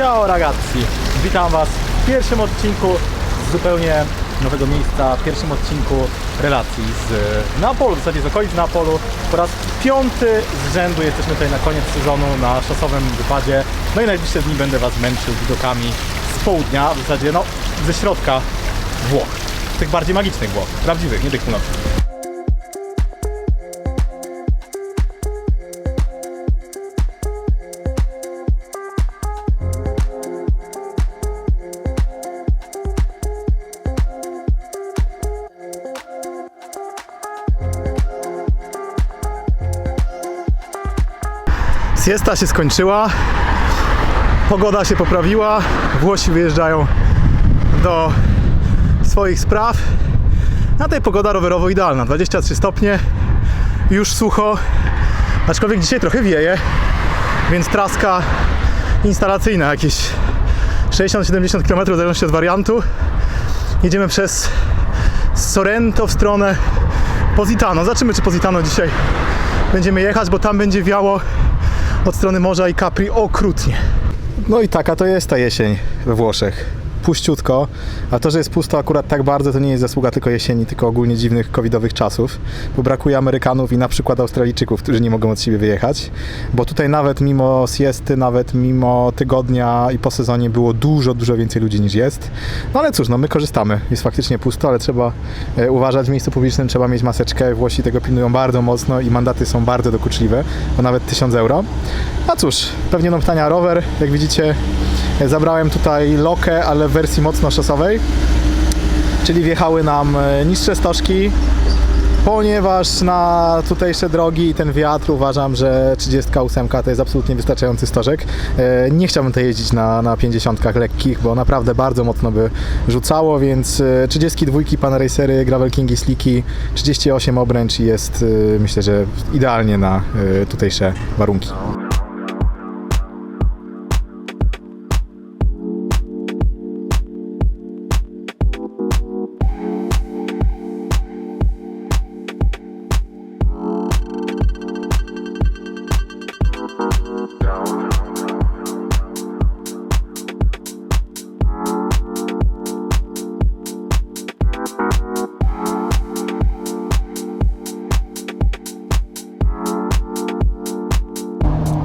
Ciao ragazzi! Witam Was w pierwszym odcinku z zupełnie nowego miejsca, w pierwszym odcinku relacji z Neapolu, w zasadzie z okolic Neapolu. Po raz piąty z rzędu jesteśmy tutaj na koniec sezonu na szosowym wypadzie. No i najbliższe dni będę Was męczył widokami z południa, w zasadzie no ze środka Włoch. Tych bardziej magicznych Włoch, prawdziwych, nie tych północnych. Siesta się skończyła, pogoda się poprawiła, Włosi wyjeżdżają do swoich spraw. Na tej pogoda rowerowo idealna, 23 stopnie, już sucho, aczkolwiek dzisiaj trochę wieje, więc traska instalacyjna, jakieś 60-70 km w zależności od wariantu. Jedziemy przez Sorrento w stronę Positano. Zobaczymy, czy Positano dzisiaj będziemy jechać, bo tam będzie wiało od strony morza i Capri okrutnie. No i taka to jest ta jesień we Włoszech. Puściutko, a to, że jest pusto akurat tak bardzo, to nie jest zasługa tylko jesieni, tylko ogólnie dziwnych covidowych czasów, bo brakuje Amerykanów i na przykład Australijczyków, którzy nie mogą od siebie wyjechać, bo tutaj nawet mimo siesty, nawet mimo tygodnia i po sezonie było dużo, dużo więcej ludzi niż jest. No ale cóż, no my korzystamy. Jest faktycznie pusto, ale trzeba e, uważać w miejscu publicznym, trzeba mieć maseczkę. Włosi tego pilnują bardzo mocno i mandaty są bardzo dokuczliwe, bo nawet 1000 euro. A cóż, pewnie będą pytania rower. Jak widzicie, zabrałem tutaj lokę, ale w wersji mocno szosowej, czyli wjechały nam e, niższe stożki, ponieważ na tutejsze drogi i ten wiatr uważam, że 38 to jest absolutnie wystarczający stożek. E, Nie chciałbym tutaj jeździć na, na 50 lekkich, bo naprawdę bardzo mocno by rzucało, więc e, 32 Pan Racery, Gravel Kingi, Slicki, 38 obręcz jest e, myślę, że idealnie na e, tutejsze warunki.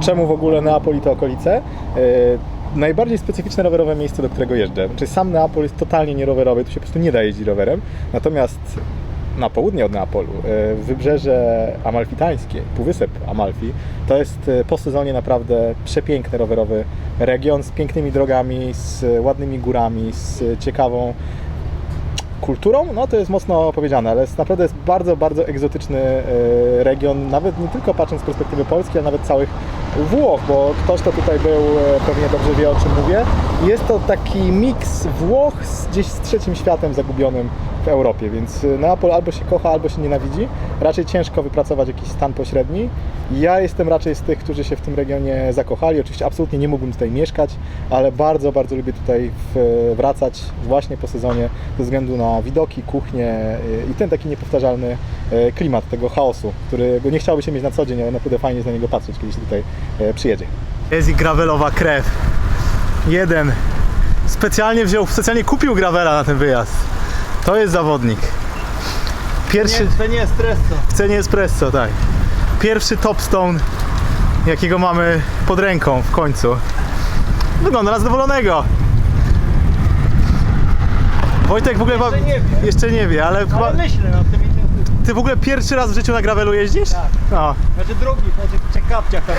Czemu w ogóle Neapol i te okolice? Yy, najbardziej specyficzne rowerowe miejsce, do którego jeżdżę. Znaczy sam Neapol jest totalnie nierowerowy, tu się po prostu nie da jeździć rowerem. Natomiast na południe od Neapolu, yy, wybrzeże amalfitańskie, Półwysep Amalfi, to jest yy, po sezonie naprawdę przepiękny rowerowy region z pięknymi drogami, z ładnymi górami, z ciekawą kulturą, no to jest mocno powiedziane, ale jest, naprawdę jest bardzo, bardzo egzotyczny e, region, nawet nie tylko patrząc z perspektywy Polski, ale nawet całych Włoch, bo ktoś, kto tutaj był, e, pewnie dobrze wie o czym mówię. Jest to taki miks Włoch z, gdzieś z trzecim światem zagubionym w Europie, więc e, Neapol albo się kocha, albo się nienawidzi. Raczej ciężko wypracować jakiś stan pośredni. Ja jestem raczej z tych, którzy się w tym regionie zakochali. Oczywiście absolutnie nie mógłbym tutaj mieszkać, ale bardzo, bardzo lubię tutaj wracać właśnie po sezonie ze względu na widoki, kuchnię y, i ten taki niepowtarzalny y, klimat tego chaosu, którego nie chciałoby się mieć na co dzień, ale naprawdę fajnie jest na niego patrzeć, kiedy się tutaj y, przyjedzie. Jest i gravelowa krew. Jeden specjalnie wziął, specjalnie kupił gravela na ten wyjazd. To jest zawodnik. Pierwszy nie espresso. w cenie espresso, tak. Pierwszy topstone, jakiego mamy pod ręką w końcu. Wygląda na zadowolonego. Wojtek w ogóle Jeszcze nie wie. jeszcze nie wie, ale, Ale myślę nad tym ty w ogóle pierwszy raz w życiu na gravelu jeździsz? Tak. No, Znaczy drugi, znaczy ciekawciach tam.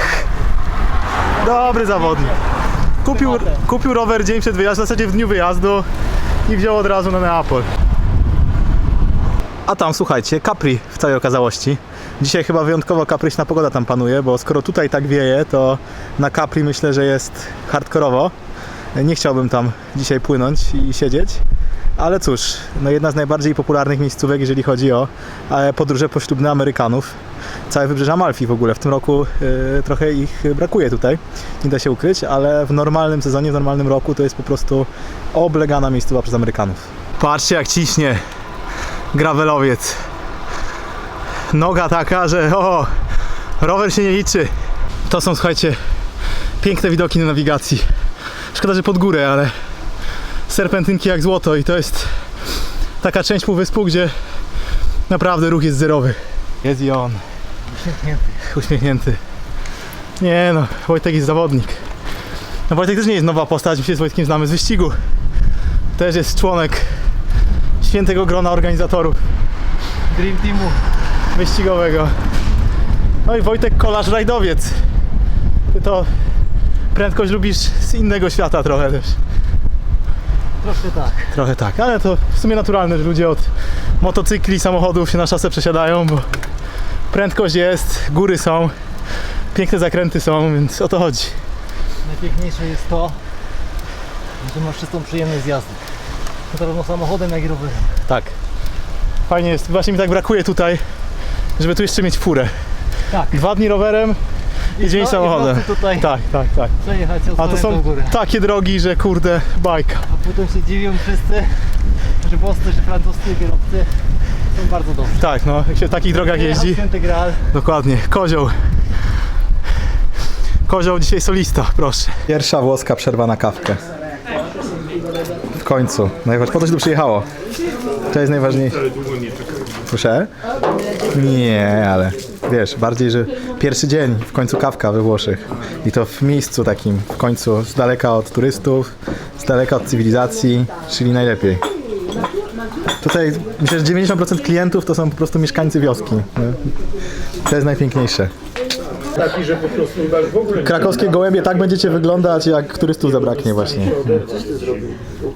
dobry zawodnik. Kupił, kupił rower dzień przed wyjazdem, w zasadzie w dniu wyjazdu i wziął od razu na Neapol. A tam, słuchajcie, Capri w całej okazałości. Dzisiaj chyba wyjątkowo kapryśna pogoda tam panuje, bo skoro tutaj tak wieje, to na Capri myślę, że jest hardkorowo. Nie chciałbym tam dzisiaj płynąć i siedzieć. Ale cóż, no jedna z najbardziej popularnych miejscówek, jeżeli chodzi o e, podróże poślubne Amerykanów. Całe wybrzeże Amalfi w ogóle. W tym roku e, trochę ich brakuje tutaj, nie da się ukryć, ale w normalnym sezonie, w normalnym roku to jest po prostu oblegana miejscowa przez Amerykanów. Patrzcie jak ciśnie gravelowiec. Noga taka, że o, rower się nie liczy. To są, słuchajcie, piękne widoki na nawigacji. Szkoda, że pod górę, ale serpentynki jak złoto i to jest taka część półwyspu, gdzie naprawdę ruch jest zerowy. Jest i on. Uśmiechnięty. Uśmiechnięty. Nie no, Wojtek jest zawodnik. No Wojtek też nie jest nowa postać, my się z Wojtkiem znamy z wyścigu. Też jest członek świętego grona organizatorów Dream Teamu. wyścigowego. No i Wojtek kolarz rajdowiec. Ty to prędkość lubisz z innego świata trochę też. Troszkę tak. Trochę tak, ale to w sumie naturalne, że ludzie od motocykli, samochodów się na szosę przesiadają, bo prędkość jest, góry są, piękne zakręty są, więc o to chodzi. Najpiękniejsze jest to, że masz czystą przyjemność z jazdy. Zarówno samochodem, jak i rowerem. Tak. Fajnie jest, właśnie mi tak brakuje tutaj, żeby tu jeszcze mieć furę. Tak. Dwa dni rowerem i dzień no, samochodem. I w nocy tutaj Tak, tak, tak. przejechać A od to w są górę. takie drogi, że kurde, bajka. A potem się dziwią wszyscy, że włoscy, że francuscy kierowcy są bardzo dobrzy. Tak, no, jak się w takich drogach jeździ. Święty Graal. Dokładnie, kozioł. Kozioł dzisiaj solista, proszę. Pierwsza włoska przerwa na kawkę. W końcu. Najważniejsze, po to się tu przyjechało. To jest najważniejsze. Słyszę? Nie, ale wiesz, bardziej, że pierwszy dzień, w końcu kawka we Włoszech. I to w miejscu takim, w końcu z daleka od turystów, z daleka od cywilizacji, czyli najlepiej. Tutaj myślę, że 90% klientów to są po prostu mieszkańcy wioski. To jest najpiękniejsze. taki, że po prostu w ogóle Krakowskie gołębie tak będziecie wyglądać, jak turystów zabraknie właśnie.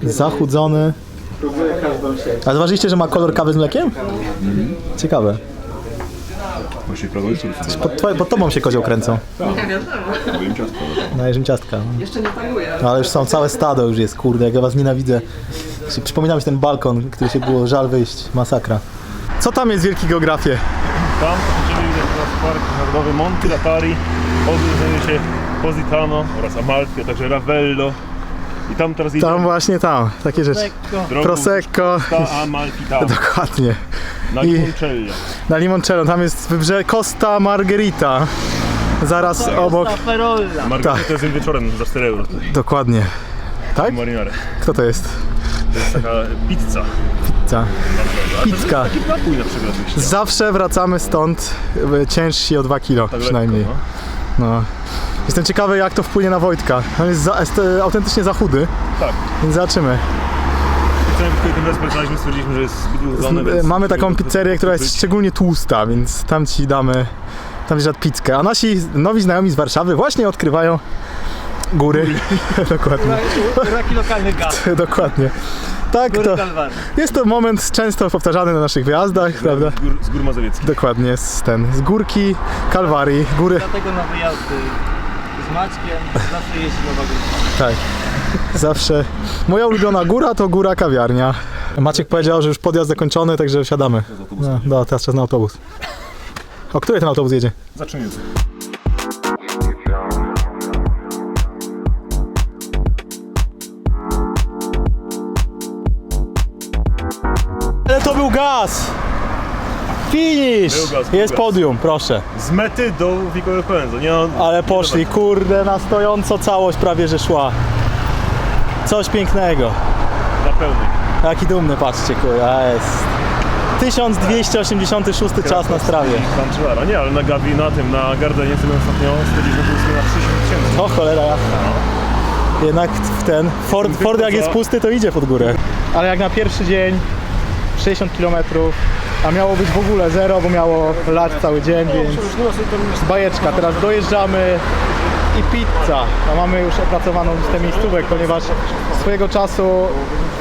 Zachudzony. A zważyliście, że ma kolor kawy z mlekiem? Ciekawe. Pod, twoje, pod tobą się kozioł kręcą. Na jeżym ciastka. Jeszcze nie panuję. Ale już są, całe stado już jest, kurde, jak ja was nienawidzę. Przypomina mi się ten balkon, który się było żal wyjść, masakra. Co tam jest w Wielkiej Geografii? tam będziemy widać teraz Park Narodowy Monti Latari, obok znajduje się Positano oraz Amalfi, a także Ravello. I tam teraz idziemy Tam właśnie tam, takie rzeczy. Drogą Prosecco. ta Amalfitano Dokładnie. na i- Limoncello. Na Limoncello, tam jest wybrzeże Costa Margherita. Zaraz obok. Staferolla. Margarita Tak. to jest wieczorem za 4 euro tutaj, Dokładnie. Tak? Marinare. Kto to jest? To jest taka pizza. Pizza. Pizzka. Taki napój na przykład byś chciał. Zawsze wracamy stąd y, ciężsi o 2 kilo Tak przynajmniej. lekko, no. No. Jestem ciekawy jak to wpłynie na Wojtka. On jest, za, jest e, autentycznie za chudy, Tak. więc zobaczymy. Co najpierw tym raz polecaliśmy, stwierdziliśmy, że jest zbyt ułożony, Z, więc... Mamy taką pizzerię, która jest szczególnie tłusta, więc tam ci damy tam ci pizzkę. A nasi nowi znajomi z Warszawy właśnie odkrywają góry. Dokładnie. Raki lokalny gaz. Dokładnie. Tak, Góry to jest to moment często powtarzany na naszych wyjazdach, prawda? Z gór, z gór mazowieckich. Dokładnie, z ten, z górki, Kalwarii, góry, Dlatego na wyjazdy z Maćkiem zawsze jeździ Nowa Góra. tak. Zawsze. Moja ulubiona góra to góra kawiarnia. Maciek powiedział, że już podjazd zakończony, także wsiadamy. No, no teraz czas na autobus. O której ten autobus jedzie? Zacznijmy. Ale to był gaz! Finish! Był gaz, był Jest gaz. podium, proszę. Z mety do Vico Equenzo. Nie, no, Ale poszli, kurde, na stojąco całość prawie że szła. Coś pięknego. Na pełnej. Jaki dumny, patrzcie, kurde, jest. 1286 czas na strawie. Nie, ale na Gavi, na tym, na Gardenie, my ostatnio stwierdziliśmy, że byliśmy na 30 tysięcy. O cholera jasna. Jednak w ten Ford, Ford jak jest pusty to idzie pod górę. Ale jak na pierwszy dzień 60 km, a miało być w ogóle zero, bo miało lać cały dzień, więc bajeczka. Teraz dojeżdżamy i pizza. A mamy już opracowaną listę miejscówek, ponieważ swojego czasu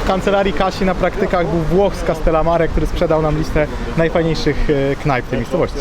w kancelarii Kasi na praktykach był Włoch z Castellamare, który sprzedał nam listę najfajniejszych e, knajp w tej miejscowości.